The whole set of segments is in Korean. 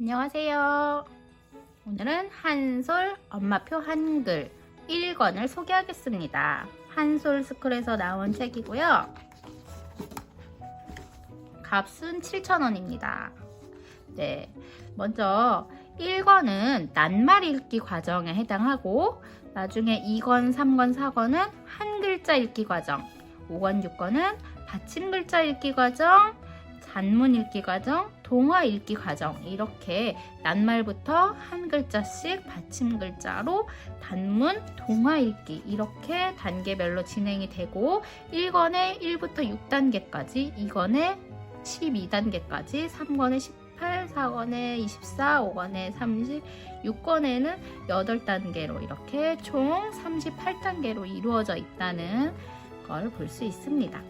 안녕하세요. 오늘은 한솔 엄마표 한글 1권을 소개하겠습니다. 한솔 스쿨에서 나온 책이고요. 값은 7,000원입니다. 네. 먼저 1권은 낱말 읽기 과정에 해당하고 나중에 2권, 3권, 4권은 한 글자 읽기 과정 5권, 6권은 받침 글자 읽기 과정 단문 읽기 과정, 동화 읽기 과정 이렇게 낱말부터 한 글자씩 받침 글자로 단문, 동화 읽기 이렇게 단계별로 진행이 되고 1권에 1부터 6단계까지, 2권에 12단계까지, 3권에 18, 4권에 24, 5권에 30, 6권에는 8단계로 이렇게 총 38단계로 이루어져 있다는 걸 볼 수 있습니다.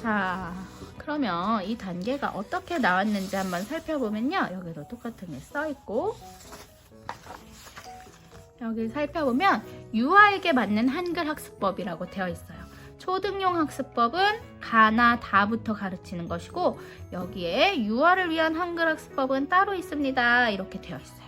자, 그러면 이 단계가 어떻게 나왔는지 한번 살펴보면요. 여기도 똑같은 게 써있고 여기 살펴보면 유아에게 맞는 한글 학습법이라고 되어 있어요. 초등용 학습법은 가나 다부터 가르치는 것이고 여기에 유아를 위한 한글 학습법은 따로 있습니다. 이렇게 되어 있어요.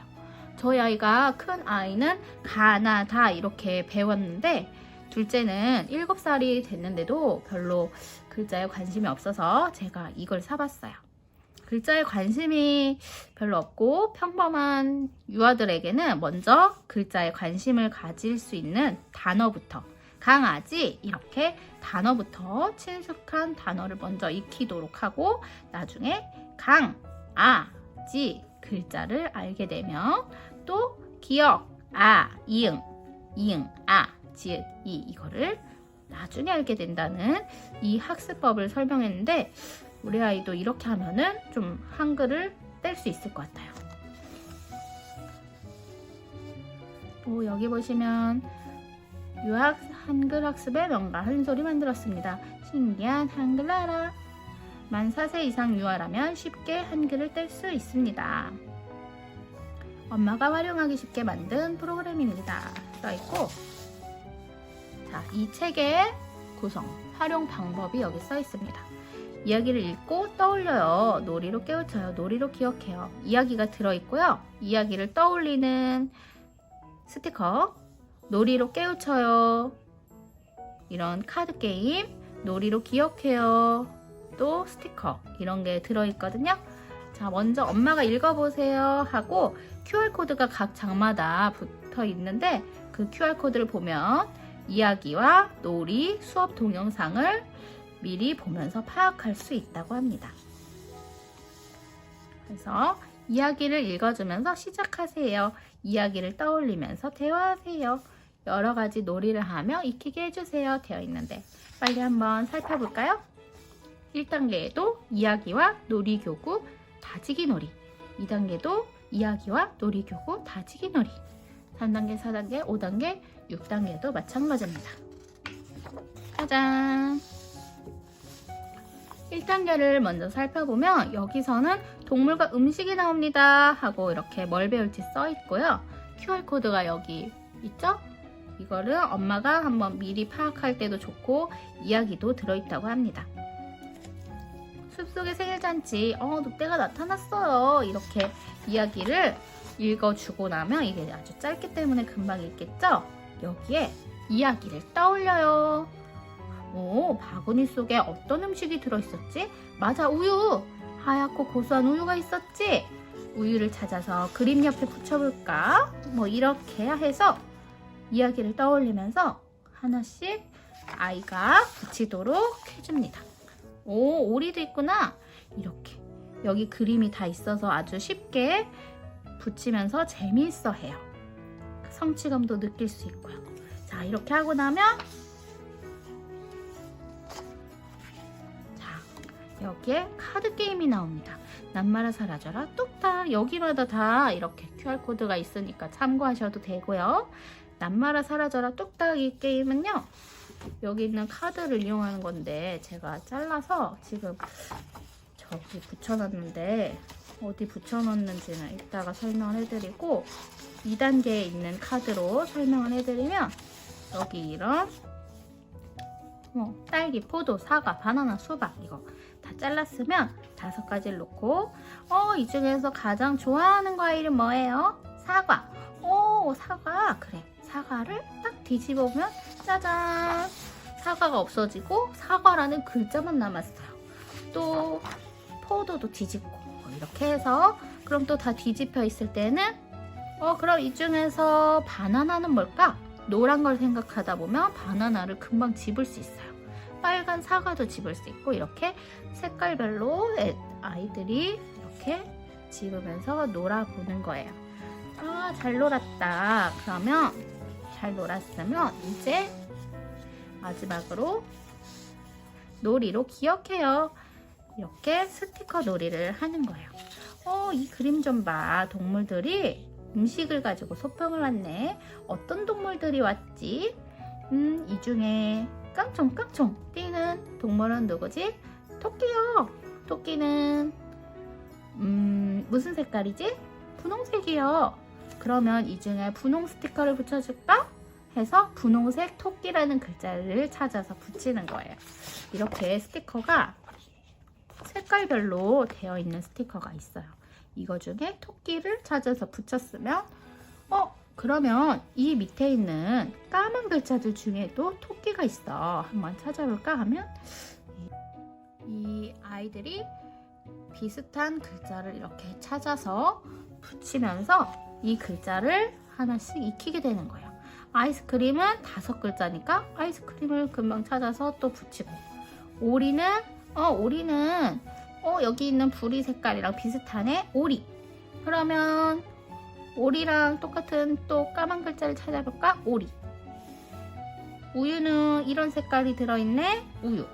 저희 아이가 큰 아이는 가나 다 이렇게 배웠는데 둘째는 7살이 됐는데도 별로 글자에 관심이 없어서 제가 이걸 사봤어요. 글자에 관심이 별로 없고 평범한 유아들에게는 먼저 글자에 관심을 가질 수 있는 단어부터 강아지 이렇게 단어부터 친숙한 단어를 먼저 익히도록 하고 나중에 강, 아, 지 글자를 알게 되면 또 기억, 아, 이응, 이응, 아, 지읒, 이 이거를 나중에 알게 된다는 이 학습법을 설명했는데 우리 아이도 이렇게 하면은 좀 한글을 뗄 수 있을 것 같아요. 또 여기 보시면 유학 한글 학습의 명가 한 소리 만들었습니다. 신기한 한글 알아. 만 4세 이상 유아라면 쉽게 한글을 뗄 수 있습니다. 엄마가 활용하기 쉽게 만든 프로그램입니다. 써있고 자, 이 책의 구성, 활용 방법이 여기 써 있습니다. 이야기를 읽고 떠올려요. 놀이로 깨우쳐요. 놀이로 기억해요. 이야기가 들어있고요. 이야기를 떠올리는 스티커, 놀이로 깨우쳐요. 이런 카드 게임, 놀이로 기억해요. 또 스티커, 이런 게 들어있거든요. 자, 먼저 엄마가 읽어보세요 하고 QR코드가 각 장마다 붙어 있는데 그 QR코드를 보면 이야기와 놀이, 수업 동영상을 미리 보면서 파악할 수 있다고 합니다. 그래서 이야기를 읽어주면서 시작하세요. 이야기를 떠올리면서 대화하세요. 여러 가지 놀이를 하며 익히게 해주세요. 되어 있는데 빨리 한번 살펴볼까요? 1단계에도 이야기와 놀이 교구 다지기 놀이 2단계도 이야기와 놀이 교구 다지기 놀이 3단계, 4단계, 5단계, 6단계도 마찬가지입니다. 짜잔! 1단계를 먼저 살펴보면 여기서는 동물과 음식이 나옵니다 하고 이렇게 뭘 배울지 써 있고요. QR코드가 여기 있죠? 이거를 엄마가 한번 미리 파악할 때도 좋고 이야기도 들어있다고 합니다. 숲속의 생일잔치, 어, 늑대가 나타났어요. 이렇게 이야기를 읽어주고 나면 이게 아주 짧기 때문에 금방 읽겠죠? 여기에 이야기를 떠올려요. 오, 바구니 속에 어떤 음식이 들어있었지? 맞아, 우유! 하얗고 고소한 우유가 있었지? 우유를 찾아서 그림 옆에 붙여볼까? 뭐 이렇게 해서 이야기를 떠올리면서 하나씩 아이가 붙이도록 해줍니다. 오, 오리도 있구나. 이렇게. 여기 그림이 다 있어서 아주 쉽게 붙이면서 재미있어 해요. 성취감도 느낄 수 있고요. 자, 이렇게 하고 나면 자, 여기에 카드 게임이 나옵니다. 낱말아 사라져라 뚝딱 여기마다 다 이렇게 QR코드가 있으니까 참고하셔도 되고요. 낱말아 사라져라 뚝딱 이 게임은요. 여기 있는 카드를 이용하는 건데 제가 잘라서 지금 저기 붙여놨는데 어디 붙여놨는지는 이따가 설명을 해드리고 2단계에 있는 카드로 설명을 해드리면 여기 이런 뭐 딸기, 포도, 사과, 바나나, 수박 이거 다 잘랐으면 다섯 가지를 놓고 어, 이 중에서 가장 좋아하는 과일은 뭐예요? 사과. 오, 사과. 그래. 사과를 딱 뒤집어보면 짜잔. 사과가 없어지고 사과라는 글자만 남았어요. 또 포도도 뒤집고 뭐 이렇게 해서 그럼 또 다 뒤집혀 있을 때는 어 그럼 이 중에서 바나나는 뭘까? 노란 걸 생각하다 보면 바나나를 금방 집을 수 있어요. 빨간 사과도 집을 수 있고 이렇게 색깔별로 애- 아이들이 이렇게 집으면서 놀아보는 거예요. 아, 잘 놀았다. 그러면 잘 놀았으면 이제 마지막으로 놀이로 기억해요. 이렇게 스티커 놀이를 하는 거예요. 어, 이 그림 좀 봐. 동물들이 음식을 가지고 소풍을 왔네. 어떤 동물들이 왔지? 음, 이 중에 깡총깡총 뛰는 동물은 누구지? 토끼요. 토끼는 음, 무슨 색깔이지? 분홍색이요. 그러면 이 중에 분홍 스티커를 붙여줄까? 해서 분홍색 토끼라는 글자를 찾아서 붙이는 거예요. 이렇게 스티커가 색깔별로 되어 있는 스티커가 있어요. 이거 중에 토끼를 찾아서 붙였으면 어 그러면 이 밑에 있는 까만 글자들 중에도 토끼가 있어. 한번 찾아볼까 하면 이, 이 아이들이 비슷한 글자를 이렇게 찾아서 붙이면서 이 글자를 하나씩 익히게 되는 거예요. 아이스크림은 다섯 글자니까 아이스크림을 금방 찾아서 또 붙이고 오리는 어 오리는 어 여기 있는 부리 색깔이랑 비슷하네? 오리. 그러면 오리랑 똑같은 또 까만 글자를 찾아볼까? 오리. 우유는 이런 색깔이 들어있네? 우유.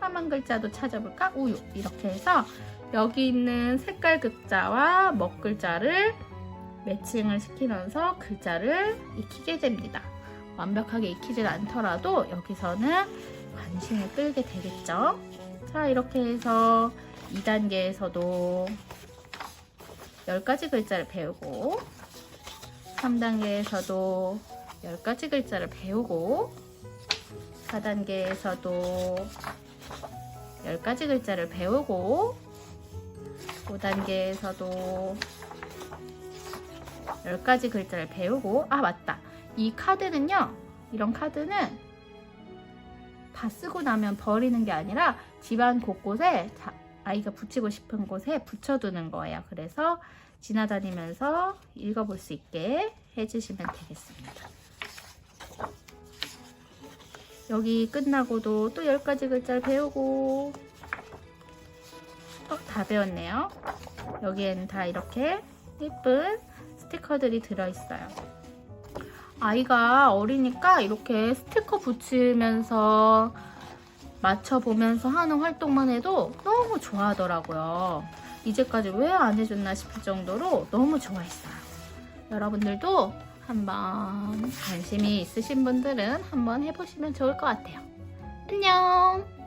까만 글자도 찾아볼까? 우유. 이렇게 해서 여기 있는 색깔 글자와 먹 글자를 매칭을 시키면서 글자를 익히게 됩니다. 완벽하게 익히진 않더라도 여기서는 관심을 끌게 되겠죠. 자, 이렇게 해서 2단계에서도 10가지 글자를 배우고 3단계에서도 10가지 글자를 배우고 4단계에서도 10가지 글자를 배우고 5단계에서도 10가지 글자를 배우고 아 맞다. 이 카드는요 이런 카드는 다 쓰고 나면 버리는 게 아니라 집안 곳곳에 자- 아이가 붙이고 싶은 곳에 붙여두는 거예요. 그래서 지나다니면서 읽어볼 수 있게 해주시면 되겠습니다. 여기 끝나고도 또 10가지 글자를 배우고 어, 다 배웠네요. 여기에는 다 이렇게 예쁜 스티커들이 들어있어요. 아이가 어리니까 이렇게 스티커 붙이면서 맞춰보면서 하는 활동만 해도 너무 좋아하더라고요. 이제까지 왜 안 해줬나 싶을 정도로 너무 좋아했어요. 여러분들도 한번 관심이 있으신 분들은 한번 해보시면 좋을 것 같아요. 안녕!